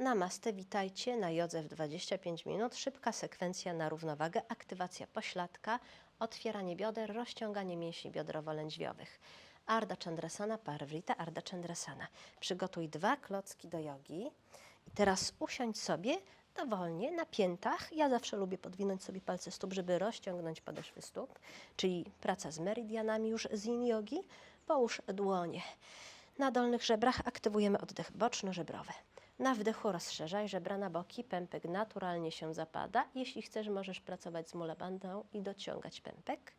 Namaste, witajcie na jodze w 25 minut. Szybka sekwencja na równowagę, aktywacja pośladka, otwieranie bioder, rozciąganie mięśni biodrowo-lędźwiowych. Ardha Chandrasana, Parvrita, Ardha Chandrasana. Przygotuj dwa klocki do jogi. I teraz usiądź sobie dowolnie na piętach. Ja zawsze lubię podwinąć sobie palce stóp, żeby rozciągnąć podeszwy stóp, czyli praca z meridianami już z yin jogi. Połóż dłonie. Na dolnych żebrach aktywujemy oddech boczno-żebrowy. Na wdechu rozszerzaj żebra na boki, pępek naturalnie się zapada. Jeśli chcesz, możesz pracować z mulabandą i dociągać pępek.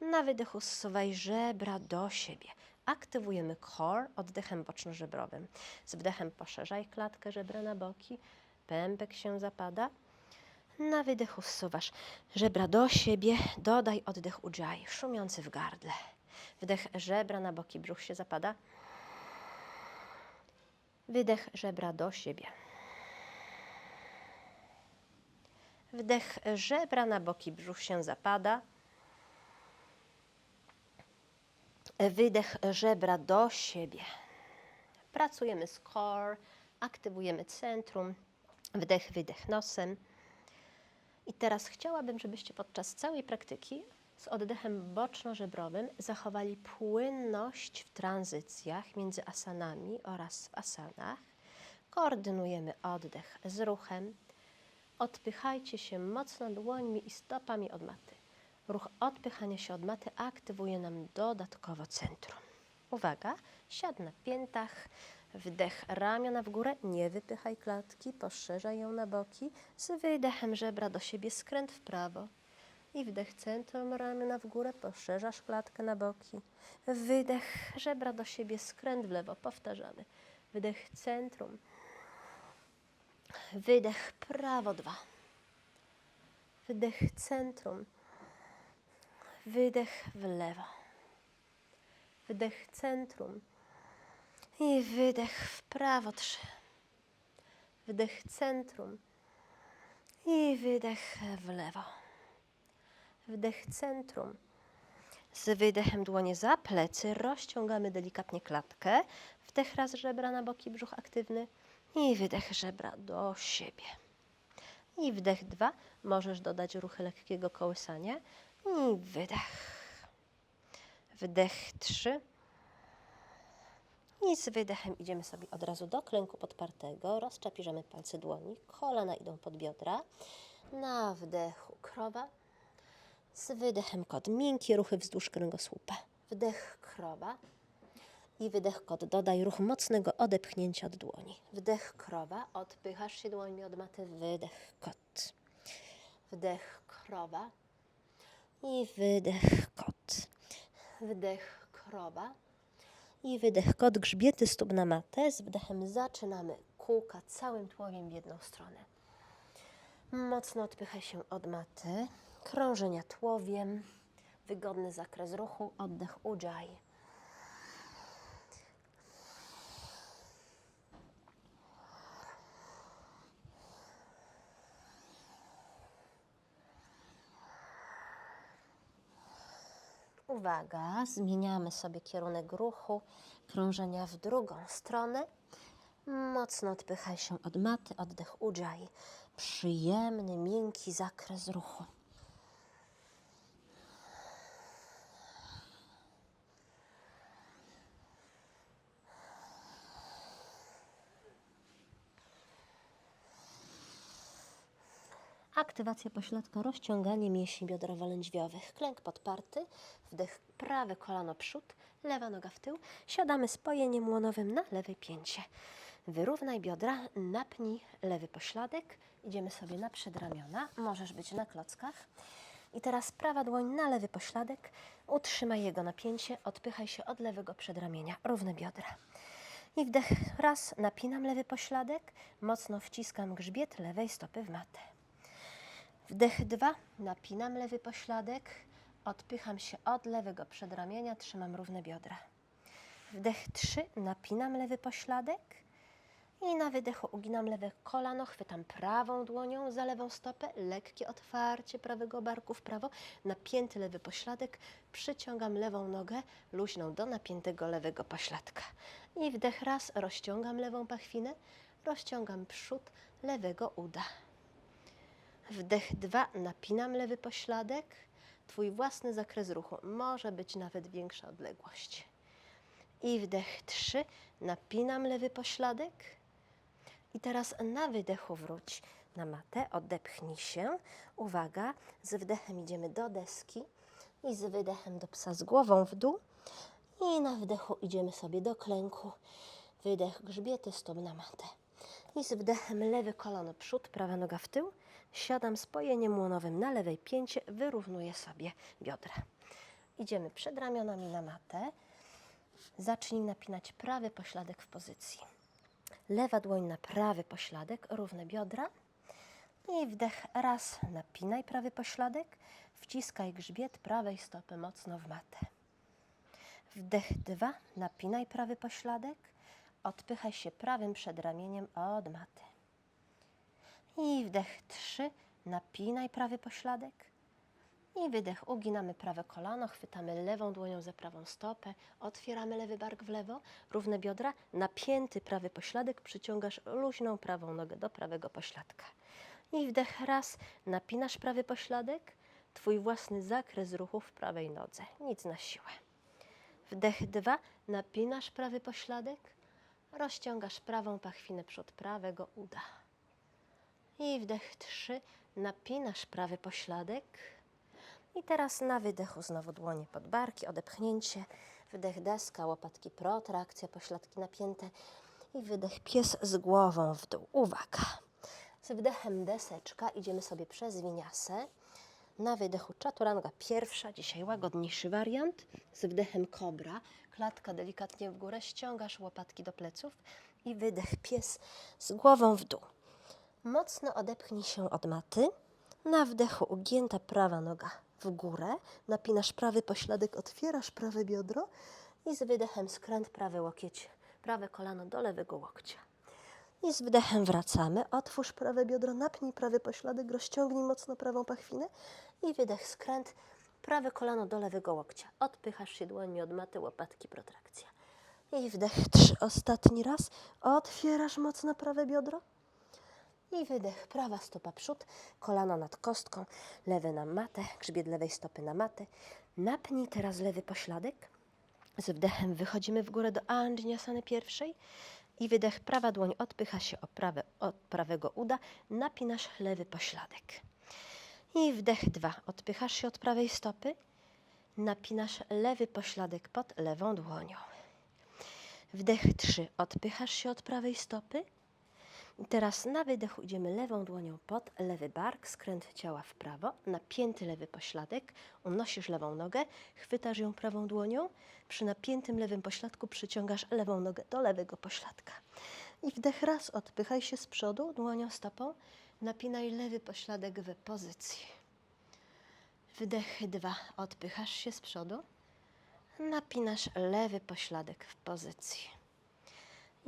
Na wydechu zsuwaj żebra do siebie. Aktywujemy core oddechem boczno-żebrowym. Z wdechem poszerzaj klatkę żebra na boki, pępek się zapada. Na wydechu zsuwasz żebra do siebie, dodaj oddech ujjayi, szumiący w gardle. Wdech żebra na boki, brzuch się zapada. Wydech żebra do siebie. Wdech żebra na boki, brzuch się zapada. Wydech żebra do siebie. Pracujemy z core, aktywujemy centrum. Wdech, wydech nosem. I teraz chciałabym, żebyście podczas całej praktyki z oddechem boczno-żebrowym zachowali płynność w tranzycjach między asanami oraz w asanach. Koordynujemy oddech z ruchem. Odpychajcie się mocno dłońmi i stopami od maty. Ruch odpychania się od maty aktywuje nam dodatkowo centrum. Uwaga, siad na piętach, wdech ramiona w górę, nie wypychaj klatki, poszerzaj ją na boki, z wydechem żebra do siebie skręt w prawo. I wdech centrum ramiona w górę, poszerzasz klatkę na boki. Wydech żebra do siebie, skręt w lewo, powtarzamy. Wydech centrum. Wydech prawo dwa. Wydech centrum. Wydech w lewo. Wydech centrum. I wydech w prawo trzy. Wdech centrum. I wydech w lewo. Wdech centrum. Z wydechem dłonie za plecy rozciągamy delikatnie klatkę. Wdech raz żebra na boki, brzuch aktywny. I wydech żebra do siebie. I wdech dwa. Możesz dodać ruchy lekkiego kołysania. I wydech. Wdech trzy. I z wydechem idziemy sobie od razu do klęku podpartego. Rozczapiżamy palce dłoni. Kolana idą pod biodra. Na wdechu krowa. Z wydechem kot. Miękkie ruchy wzdłuż kręgosłupa. Wdech krowa. I wydech kot. Dodaj ruch mocnego odepchnięcia od dłoni. Wdech krowa. Odpychasz się dłońmi od maty. Wydech kot. Wdech krowa. I wydech kot. Wdech krowa. I wydech kot. Grzbiety stóp na matę. Z wdechem zaczynamy kółka całym tłowiem w jedną stronę. Mocno odpychaj się od maty. Krążenia tłowiem. Wygodny zakres ruchu. Oddech ujjayi. Uwaga, zmieniamy sobie kierunek ruchu, krążenia w drugą stronę. Mocno odpychaj się od maty, oddech ujjayi. Przyjemny, miękki zakres ruchu. Aktywacja pośladka, rozciąganie mięśni biodrowo-lędźwiowych. Klęk podparty, wdech prawe kolano przód, lewa noga w tył. Siadamy spojeniem łonowym na lewej pięcie. Wyrównaj biodra, napnij lewy pośladek. Idziemy sobie na przedramiona. Możesz być na klockach. I teraz prawa dłoń na lewy pośladek. Utrzymaj jego napięcie. Odpychaj się od lewego przedramienia. Równe biodra. I wdech raz, napinam lewy pośladek. Mocno wciskam grzbiet lewej stopy w matę. Wdech dwa, napinam lewy pośladek, odpycham się od lewego przedramienia, trzymam równe biodra. Wdech trzy, napinam lewy pośladek i na wydechu uginam lewe kolano, chwytam prawą dłonią za lewą stopę, lekkie otwarcie prawego barku w prawo, napięty lewy pośladek, przyciągam lewą nogę luźną do napiętego lewego pośladka. I wdech raz, rozciągam lewą pachwinę, rozciągam przód lewego uda. Wdech dwa, napinam lewy pośladek. Twój własny zakres ruchu może być nawet większa odległość. I wdech trzy, napinam lewy pośladek. I teraz na wydechu wróć na matę, odepchnij się. Uwaga, z wdechem idziemy do deski i z wydechem do psa z głową w dół. I na wdechu idziemy sobie do klęku. Wydech grzbiety, stop na matę. I z wdechem lewy kolano przód, prawa noga w tył. Siadam spojeniem łonowym na lewej pięcie, wyrównuję sobie biodra. Idziemy przed ramionami na matę. Zacznij napinać prawy pośladek w pozycji. Lewa dłoń na prawy pośladek, równe biodra. I wdech raz, napinaj prawy pośladek, wciskaj grzbiet prawej stopy mocno w matę. Wdech dwa, napinaj prawy pośladek, odpychaj się prawym przedramieniem od maty. I wdech trzy, napinaj prawy pośladek. I wydech, uginamy prawe kolano, chwytamy lewą dłonią za prawą stopę, otwieramy lewy bark w lewo, równe biodra, napięty prawy pośladek, przyciągasz luźną prawą nogę do prawego pośladka. I wdech raz, napinasz prawy pośladek, twój własny zakres ruchu w prawej nodze, nic na siłę. Wdech dwa, napinasz prawy pośladek, rozciągasz prawą pachwinę przód prawego uda. I wdech trzy, napinasz prawy pośladek. I teraz na wydechu znowu dłonie pod barki, odepchnięcie. Wdech deska, łopatki protrakcja, pośladki napięte. I wydech pies z głową w dół. Uwaga. Z wdechem deseczka idziemy sobie przez winiasę. Na wydechu czaturanga pierwsza, dzisiaj łagodniejszy wariant. Z wdechem kobra, klatka delikatnie w górę, ściągasz łopatki do pleców i wydech pies z głową w dół. Mocno odepchnij się od maty. Na wdechu ugięta prawa noga w górę. Napinasz prawy pośladek, otwierasz prawe biodro i z wydechem skręt prawy łokieć, prawe kolano do lewego łokcia. I z wdechem wracamy. Otwórz prawe biodro, napnij prawy pośladek, rozciągnij mocno prawą pachwinę i wydech skręt, prawe kolano do lewego łokcia. Odpychasz się dłońmi od maty, łopatki, protrakcja. I wdech trzy, ostatni raz. Otwierasz mocno prawe biodro. I wydech, prawa stopa przód, kolano nad kostką, lewy na matę, grzbiet lewej stopy na matę. Napnij teraz lewy pośladek. Z wdechem wychodzimy w górę do Anjasany pierwszej i wydech, prawa dłoń odpycha się od, prawe, od prawego uda, napinasz lewy pośladek. I wdech dwa, odpychasz się od prawej stopy, napinasz lewy pośladek pod lewą dłonią. Wdech trzy, odpychasz się od prawej stopy. Teraz na wydechu idziemy lewą dłonią pod lewy bark, skręt ciała w prawo, napięty lewy pośladek, unosisz lewą nogę, chwytasz ją prawą dłonią, przy napiętym lewym pośladku przyciągasz lewą nogę do lewego pośladka. I wdech raz, odpychaj się z przodu, dłonią stopą, napinaj lewy pośladek w pozycji. Wdech dwa, odpychasz się z przodu, napinasz lewy pośladek w pozycji.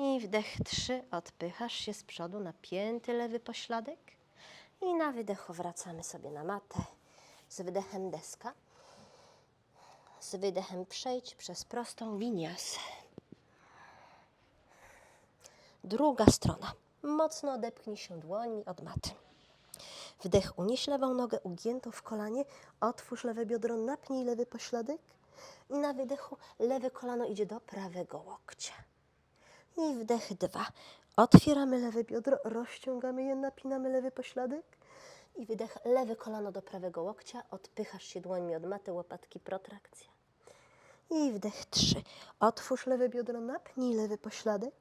I wdech trzy, odpychasz się z przodu, napięty lewy pośladek. I na wydechu wracamy sobie na matę. Z wydechem deska. Z wydechem przejdź przez prostą winiasę. Druga strona. Mocno odepchnij się dłońmi od maty. Wdech, unieś lewą nogę ugiętą w kolanie, otwórz lewe biodro, napnij lewy pośladek i na wydechu lewe kolano idzie do prawego łokcia. I wdech dwa. Otwieramy lewe biodro, rozciągamy je, napinamy lewy pośladek. I wydech lewe kolano do prawego łokcia, odpychasz się dłońmi od maty, łopatki, protrakcja. I wdech trzy. Otwórz lewe biodro, napnij lewy pośladek.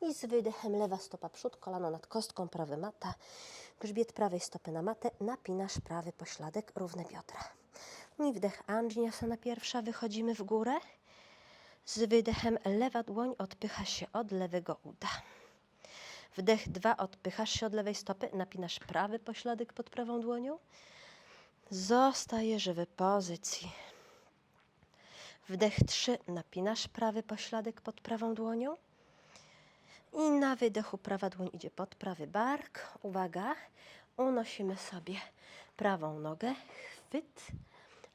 I z wydechem lewa stopa przód, kolano nad kostką, prawy mata, grzbiet prawej stopy na matę, napinasz prawy pośladek, równe biodra. I wdech Anjasana pierwsza, wychodzimy w górę. Z wydechem lewa dłoń odpycha się od lewego uda. Wdech dwa, odpychasz się od lewej stopy, napinasz prawy pośladek pod prawą dłonią. Zostajesz w pozycji. Wdech trzy, napinasz prawy pośladek pod prawą dłonią. I na wydechu prawa dłoń idzie pod prawy bark. Uwaga, unosimy sobie prawą nogę, chwyt,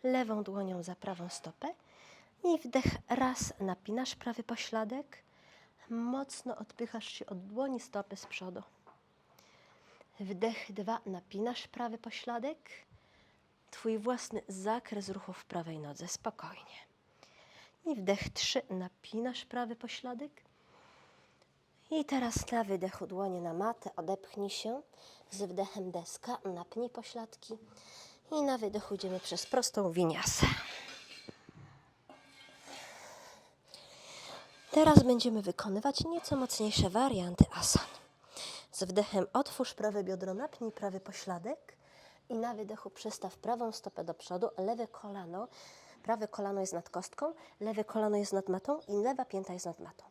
lewą dłonią za prawą stopę i wdech raz napinasz prawy pośladek, Mocno odpychasz się od dłoni stopy z przodu. Wdech dwa, napinasz prawy pośladek. Twój własny zakres ruchu w prawej nodze, spokojnie. I wdech trzy, napinasz prawy pośladek. I teraz na wydechu dłonie na matę, odepchnij się. Z wdechem deska, napnij pośladki. I na wydechu idziemy przez prostą winiasę. Teraz będziemy wykonywać nieco mocniejsze warianty asan. Z wdechem otwórz prawe biodro, napnij prawy pośladek i na wydechu przestaw prawą stopę do przodu, lewe kolano, prawe kolano jest nad kostką, lewe kolano jest nad matą i lewa pięta jest nad matą.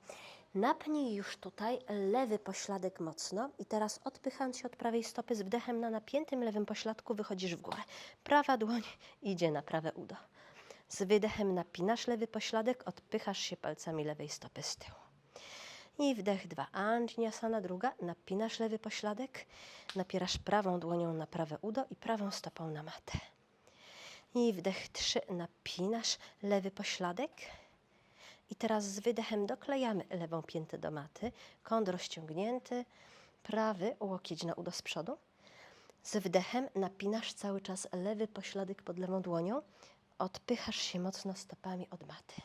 Napnij już tutaj lewy pośladek mocno i teraz odpychając się od prawej stopy z wdechem na napiętym lewym pośladku wychodzisz w górę. Prawa dłoń idzie na prawe udo. Z wydechem napinasz lewy pośladek, odpychasz się palcami lewej stopy z tyłu. I wdech dwa. Anjasana druga. Napinasz lewy pośladek, napierasz prawą dłonią na prawe udo i prawą stopą na matę. I wdech trzy. Napinasz lewy pośladek. I teraz z wydechem doklejamy lewą piętę do maty, kąt rozciągnięty, prawy łokieć na udo z przodu. Z wdechem napinasz cały czas lewy pośladek pod lewą dłonią, odpychasz się mocno stopami od maty.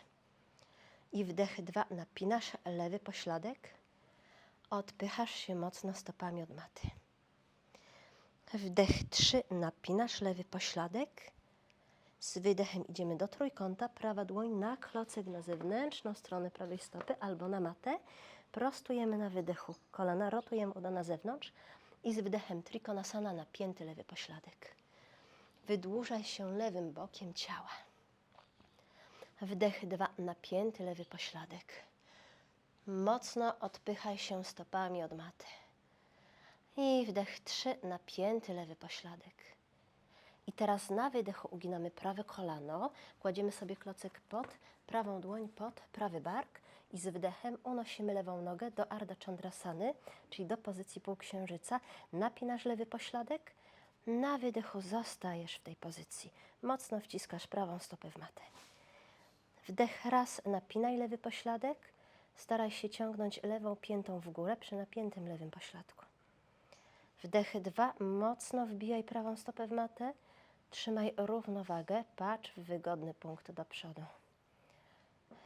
I wdech dwa, napinasz lewy pośladek, odpychasz się mocno stopami od maty. Wdech trzy, napinasz lewy pośladek. Z wydechem idziemy do trójkąta, prawa dłoń na klocek na zewnętrzną stronę prawej stopy albo na matę. Prostujemy na wydechu kolana, rotujemy uda na zewnątrz i z wdechem trikonasana napięty lewy pośladek. Wydłużaj się lewym bokiem ciała. Wdech dwa, napięty lewy pośladek. Mocno odpychaj się stopami od maty. I wdech trzy, napięty lewy pośladek. I teraz na wydechu uginamy prawe kolano, kładziemy sobie klocek pod, prawą dłoń pod prawy bark i z wdechem unosimy lewą nogę do Ardha Chandrasany, czyli do pozycji półksiężyca. Napinasz lewy pośladek, na wydechu zostajesz w tej pozycji. Mocno wciskasz prawą stopę w matę. Wdech raz, napinaj lewy pośladek, staraj się ciągnąć lewą piętą w górę przy napiętym lewym pośladku. Wdech dwa, mocno wbijaj prawą stopę w matę, trzymaj równowagę, patrz w wygodny punkt do przodu.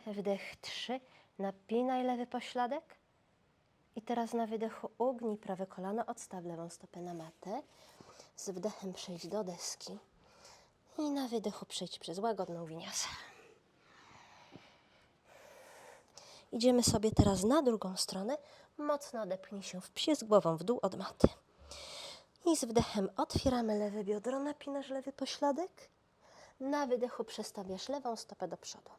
Wdech trzy, napinaj lewy pośladek i teraz na wydechu ugnij prawe kolano, odstaw lewą stopę na matę. Z wdechem przejdź do deski i na wydechu przejdź przez łagodną winiasę. Idziemy sobie teraz na drugą stronę. Mocno odepchnij się w psie z głową w dół od maty. I z wdechem otwieramy lewe biodro, napinasz lewy pośladek. Na wydechu przestawiasz lewą stopę do przodu.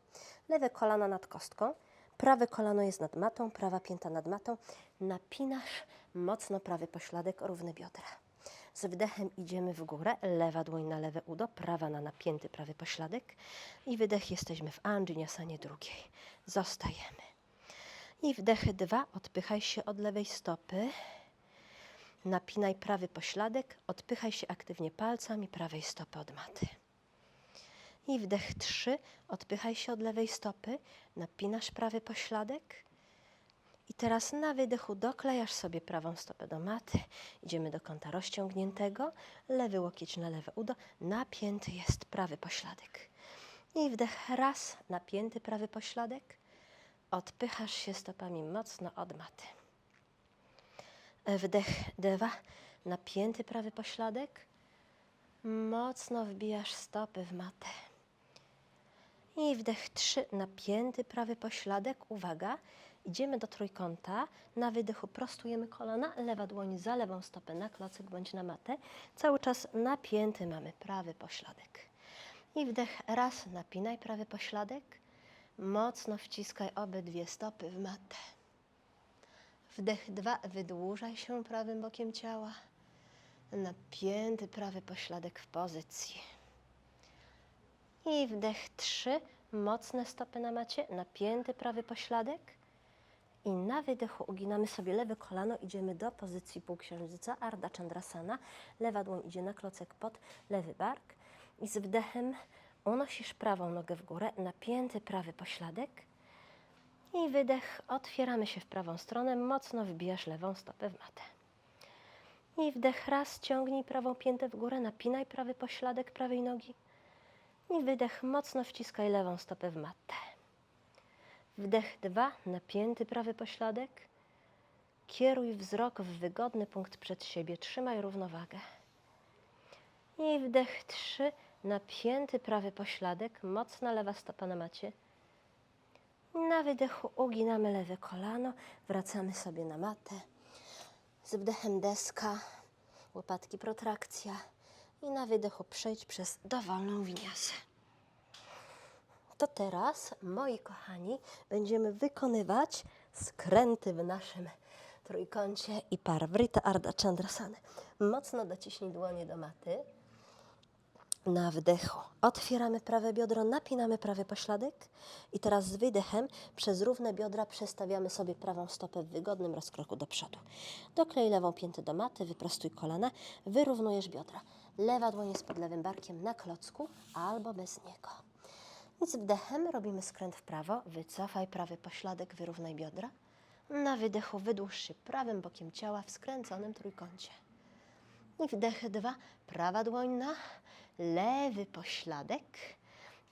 Lewe kolano nad kostką, prawe kolano jest nad matą, prawa pięta nad matą. Napinasz mocno prawy pośladek, równe biodra. Z wdechem idziemy w górę, lewa dłoń na lewe udo, prawa na napięty prawy pośladek. I wydech jesteśmy w Anjasanie drugiej. Zostajemy. I wdech dwa, odpychaj się od lewej stopy. Napinaj prawy pośladek, odpychaj się aktywnie palcami prawej stopy od maty. I wdech trzy, odpychaj się od lewej stopy, napinasz prawy pośladek. I teraz na wydechu doklejasz sobie prawą stopę do maty. Idziemy do kąta rozciągniętego, lewy łokieć na lewe udo, napięty jest prawy pośladek. I wdech raz, napięty prawy pośladek, odpychasz się stopami mocno od maty. Wdech dwa, napięty prawy pośladek. Mocno wbijasz stopy w matę. I wdech trzy, napięty prawy pośladek. Uwaga, idziemy do trójkąta. Na wydechu prostujemy kolana, lewa dłoń za lewą stopę na klocek bądź na matę. Cały czas napięty mamy prawy pośladek. I wdech raz, napinaj prawy pośladek. Mocno wciskaj obydwie stopy w matę. Wdech dwa, wydłużaj się prawym bokiem ciała. Napięty prawy pośladek w pozycji. I wdech trzy, mocne stopy na macie, napięty prawy pośladek. I na wydechu uginamy sobie lewe kolano, idziemy do pozycji półksiężyca, Ardha Chandrasana. Lewa dłoń idzie na klocek pod lewy bark. I z wdechem unosisz prawą nogę w górę, napięty prawy pośladek. I wydech, otwieramy się w prawą stronę, mocno wbijasz lewą stopę w matę. I wdech raz, ciągnij prawą piętę w górę, napinaj prawy pośladek prawej nogi. I wydech, mocno wciskaj lewą stopę w matę. Wdech dwa, napięty prawy pośladek. Kieruj wzrok w wygodny punkt przed siebie, trzymaj równowagę. I wdech trzy, napięty prawy pośladek, mocna lewa stopa na macie. Na wydechu uginamy lewe kolano, wracamy sobie na matę. Z wdechem deska, łopatki protrakcja i na wydechu przejdź przez dowolną winiasę. To teraz, moi kochani, będziemy wykonywać skręty w naszym trójkącie i parvrita Ardha Chandrasana. Mocno dociśnij dłonie do maty. Na wdechu otwieramy prawe biodro, napinamy prawy pośladek i teraz z wydechem przez równe biodra przestawiamy sobie prawą stopę w wygodnym rozkroku do przodu. Doklej lewą piętę do maty, wyprostuj kolana, wyrównujesz biodra. Lewa dłoń jest pod lewym barkiem na klocku albo bez niego. Z wdechem robimy skręt w prawo, wycofaj prawy pośladek, wyrównaj biodra. Na wydechu wydłuż się prawym bokiem ciała w skręconym trójkącie. I wdech dwa, prawa dłoń na lewy pośladek.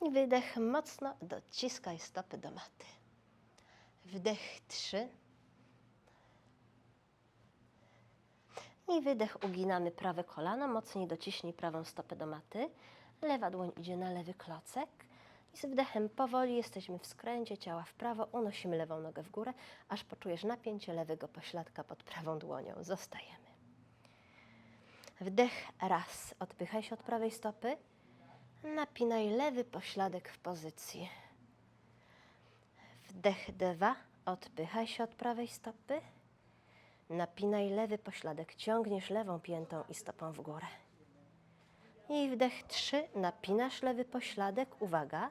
I wydech mocno dociskaj stopy do maty. Wdech trzy. I wydech uginamy prawe kolano, mocniej dociśnij prawą stopę do maty. Lewa dłoń idzie na lewy klocek. I z wdechem powoli jesteśmy w skręcie ciała w prawo, unosimy lewą nogę w górę, aż poczujesz napięcie lewego pośladka pod prawą dłonią. Zostajemy. Wdech raz, odpychaj się od prawej stopy. Napinaj lewy pośladek w pozycji. Wdech dwa, odpychaj się od prawej stopy. Napinaj lewy pośladek, ciągniesz lewą piętą i stopą w górę. I wdech trzy, napinasz lewy pośladek. Uwaga,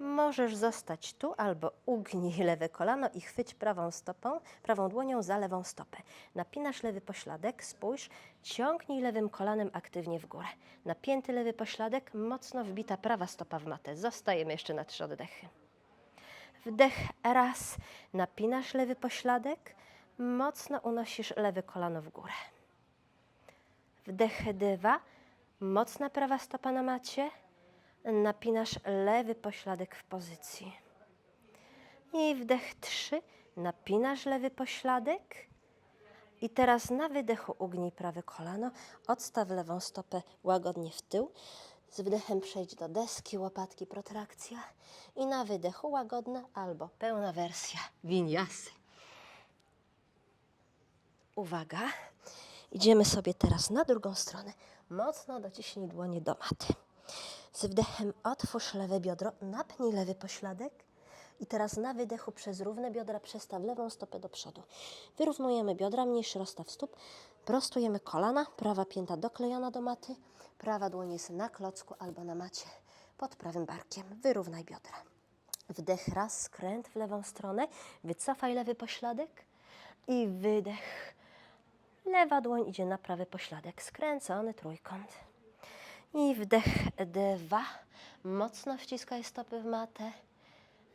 możesz zostać tu albo ugnij lewe kolano i chwyć prawą stopą, prawą dłonią za lewą stopę. Napinasz lewy pośladek, spójrz, ciągnij lewym kolanem aktywnie w górę. Napięty lewy pośladek, mocno wbita prawa stopa w matę. Zostajemy jeszcze na trzy oddechy. Wdech raz, napinasz lewy pośladek, mocno unosisz lewe kolano w górę. Wdech dwa, mocna prawa stopa na macie, napinasz lewy pośladek w pozycji. I wdech trzy, napinasz lewy pośladek. I teraz na wydechu ugnij prawe kolano, odstaw lewą stopę łagodnie w tył. Z wdechem przejdź do deski, łopatki, protrakcja. I na wydechu łagodna albo pełna wersja winiasy. Uwaga, idziemy sobie teraz na drugą stronę. Mocno dociśnij dłonie do maty. Z wdechem otwórz lewe biodro, napnij lewy pośladek. I teraz na wydechu przez równe biodra przestaw lewą stopę do przodu. Wyrównujemy biodra, mniejszy rozstaw stóp. Prostujemy kolana, prawa pięta doklejona do maty. Prawa dłoń jest na klocku albo na macie pod prawym barkiem. Wyrównaj biodra. Wdech raz, skręt w lewą stronę. Wycofaj lewy pośladek i wydech. Lewa dłoń idzie na prawy pośladek, skręcony trójkąt. I wdech dwa. Mocno wciskaj stopy w matę.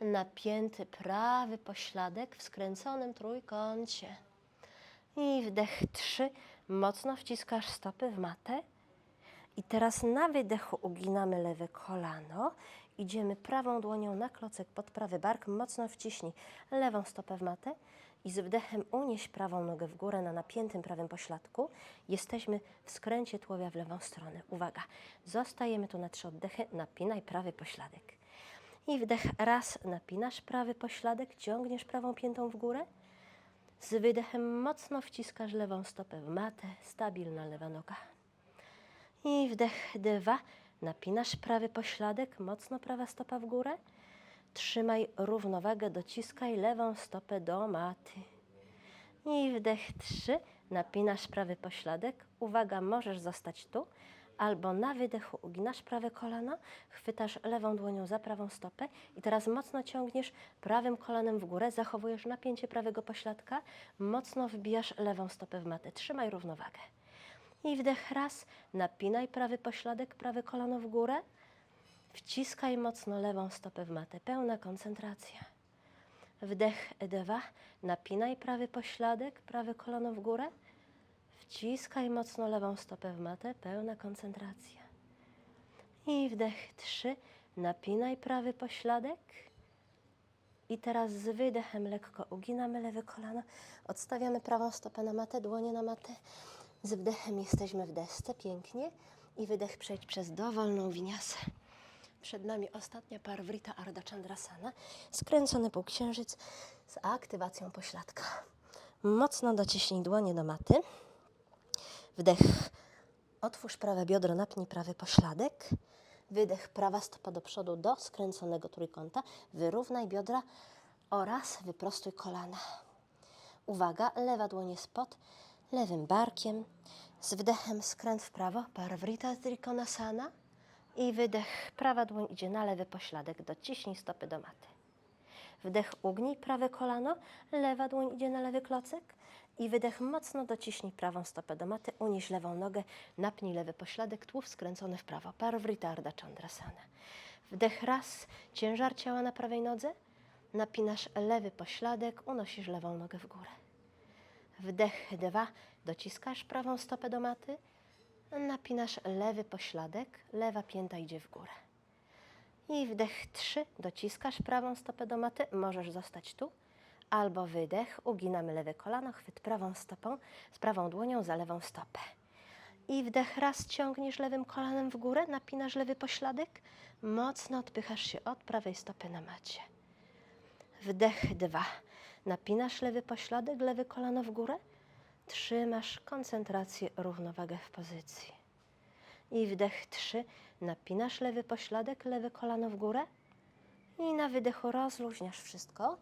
Napięty prawy pośladek w skręconym trójkącie. I wdech trzy. Mocno wciskasz stopy w matę. I teraz na wydechu uginamy lewe kolano. Idziemy prawą dłonią na klocek pod prawy bark. Mocno wciśnij lewą stopę w matę. I z wdechem unieś prawą nogę w górę na napiętym prawym pośladku. Jesteśmy w skręcie tułowia w lewą stronę. Uwaga, zostajemy tu na trzy oddechy. Napinaj prawy pośladek. I wdech raz, napinasz prawy pośladek, ciągniesz prawą piętą w górę. Z wydechem mocno wciskasz lewą stopę w matę, stabilna lewa noga. I wdech dwa, napinasz prawy pośladek, mocno prawa stopa w górę. Trzymaj równowagę, dociskaj lewą stopę do maty. I wdech trzy, napinasz prawy pośladek. Uwaga, możesz zostać tu. Albo na wydechu uginasz prawe kolano, chwytasz lewą dłonią za prawą stopę i teraz mocno ciągniesz prawym kolanem w górę, zachowujesz napięcie prawego pośladka, mocno wbijasz lewą stopę w matę. Trzymaj równowagę. I wdech raz, napinaj prawy pośladek, prawe kolano w górę. Wciskaj mocno lewą stopę w matę. Pełna koncentracja. Wdech dwa. Napinaj prawy pośladek, prawe kolano w górę. Wciskaj mocno lewą stopę w matę, pełna koncentracja. I wdech trzy. Napinaj prawy pośladek. I teraz z wydechem lekko uginamy lewe kolano. Odstawiamy prawą stopę na matę, dłonie na matę. Z wdechem jesteśmy w desce, pięknie. I wydech przejdź przez dowolną winiasę. Przed nami ostatnia parwrita Ardha Chandrasana. Skręcony półksiężyc z aktywacją pośladka. Mocno dociśnij dłonie do maty. Wdech. Otwórz prawe biodro, napnij prawy pośladek. Wydech, prawa stopa do przodu do skręconego trójkąta. Wyrównaj biodra oraz wyprostuj kolana. Uwaga, lewa dłoń jest pod lewym barkiem. Z wdechem skręt w prawo, Parvrita Trikonasana. I wydech, prawa dłoń idzie na lewy pośladek, dociśnij stopy do maty. Wdech, ugnij prawe kolano, lewa dłoń idzie na lewy klocek. I wydech, mocno dociśnij prawą stopę do maty, unieś lewą nogę, napnij lewy pośladek, tułów skręcony w prawo. Parvrita Ardha Chandrasana. Wdech raz, ciężar ciała na prawej nodze, napinasz lewy pośladek, unosisz lewą nogę w górę. Wdech dwa, dociskasz prawą stopę do maty, napinasz lewy pośladek, lewa pięta idzie w górę. I wdech trzy, dociskasz prawą stopę do maty, możesz zostać tu. Albo wydech, uginamy lewe kolano, chwyt prawą stopą, z prawą dłonią za lewą stopę. I wdech raz ciągniesz lewym kolanem w górę, napinasz lewy pośladek, mocno odpychasz się od prawej stopy na macie. Wdech dwa. Napinasz lewy pośladek, lewe kolano w górę. Trzymasz koncentrację, równowagę w pozycji. I wdech trzy. Napinasz lewy pośladek, lewe kolano w górę. I na wydechu rozluźniasz wszystko.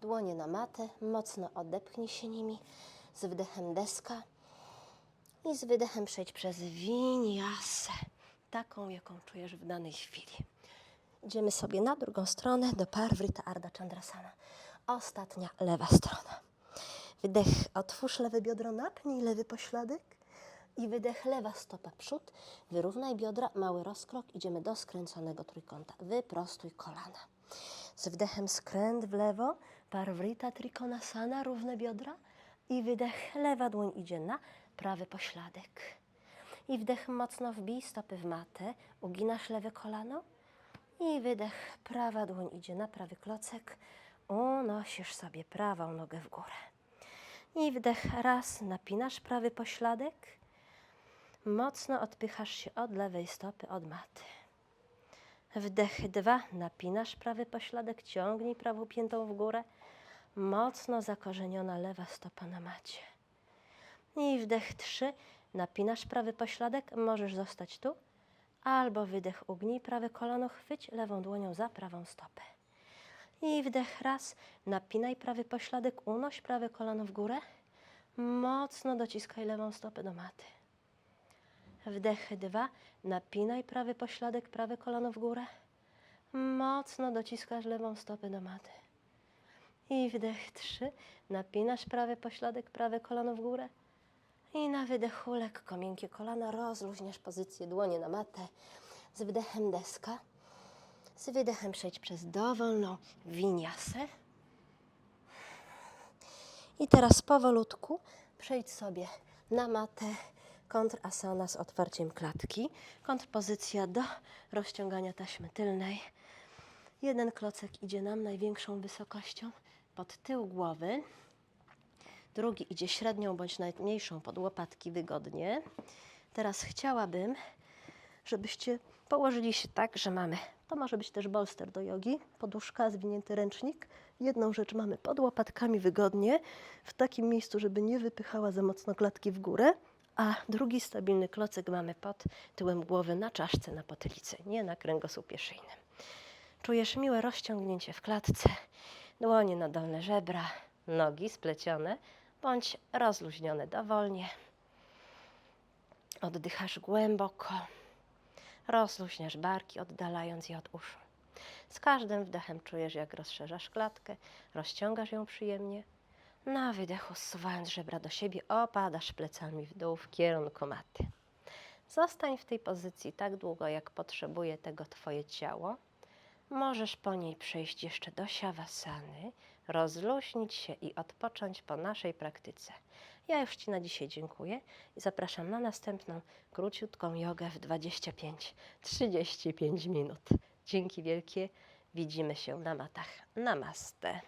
Dłonie na matę, mocno odepchnij się nimi. Z wdechem deska. I z wydechem przejdź przez winiasę, taką jaką czujesz w danej chwili. Idziemy sobie na drugą stronę do Parvrita Ardha Chandrasana. Ostatnia lewa strona. Wydech, otwórz lewe biodro, napnij lewy pośladek i wydech, lewa stopa przód. Wyrównaj biodra, mały rozkrok, idziemy do skręconego trójkąta. Wyprostuj kolana. Z wdechem skręt w lewo, Parvrita Trikonasana, równe biodra i wydech, lewa dłoń idzie na prawy pośladek. I wdech mocno wbij stopy w matę, uginasz lewe kolano i wydech, prawa dłoń idzie na prawy klocek, unosisz sobie prawą nogę w górę. I wdech raz, napinasz prawy pośladek, mocno odpychasz się od lewej stopy, od maty. Wdech dwa, napinasz prawy pośladek, ciągnij prawą piętą w górę, mocno zakorzeniona lewa stopa na macie. I wdech trzy, napinasz prawy pośladek, możesz zostać tu, albo wydech ugnij prawe kolano, chwyć lewą dłonią za prawą stopę. I wdech raz, napinaj prawy pośladek, unoś prawe kolano w górę, mocno dociskaj lewą stopę do maty. Wdech dwa, napinaj prawy pośladek, prawe kolano w górę, mocno dociskasz lewą stopę do maty. I wdech trzy, napinasz prawy pośladek, prawe kolano w górę. I na wydechu lekko miękkie kolana, rozluźniasz pozycję dłonie na matę. Z wdechem deska. Z wydechem przejdź przez dowolną winiasę. I teraz powolutku przejdź sobie na matę kontrasana z otwarciem klatki. Kontrpozycja do rozciągania taśmy tylnej. Jeden klocek idzie nam największą wysokością pod tył głowy. Drugi idzie średnią bądź najmniejszą pod łopatki wygodnie. Teraz chciałabym, żebyście położyli się tak, że mamy, to może być też bolster do jogi, poduszka, zwinięty ręcznik. Jedną rzecz mamy pod łopatkami wygodnie, w takim miejscu, żeby nie wypychała za mocno klatki w górę, a drugi stabilny klocek mamy pod tyłem głowy na czaszce, na potylicy, nie na kręgosłupie szyjnym. Czujesz miłe rozciągnięcie w klatce, dłonie na dolne żebra, nogi splecione bądź rozluźnione dowolnie. Oddychasz głęboko, rozluźniasz barki, oddalając je od uszu. Z każdym wdechem czujesz, jak rozszerzasz klatkę, rozciągasz ją przyjemnie. Na wydechu, zsuwając żebra do siebie, opadasz plecami w dół w kierunku maty. Zostań w tej pozycji tak długo, jak potrzebuje tego Twoje ciało. możesz po niej przejść jeszcze do siawasany, rozluźnić się i odpocząć po naszej praktyce. Ja już Ci na dzisiaj dziękuję i zapraszam na następną króciutką jogę w 25-35 minut. Dzięki wielkie. Widzimy się na matach. Namaste.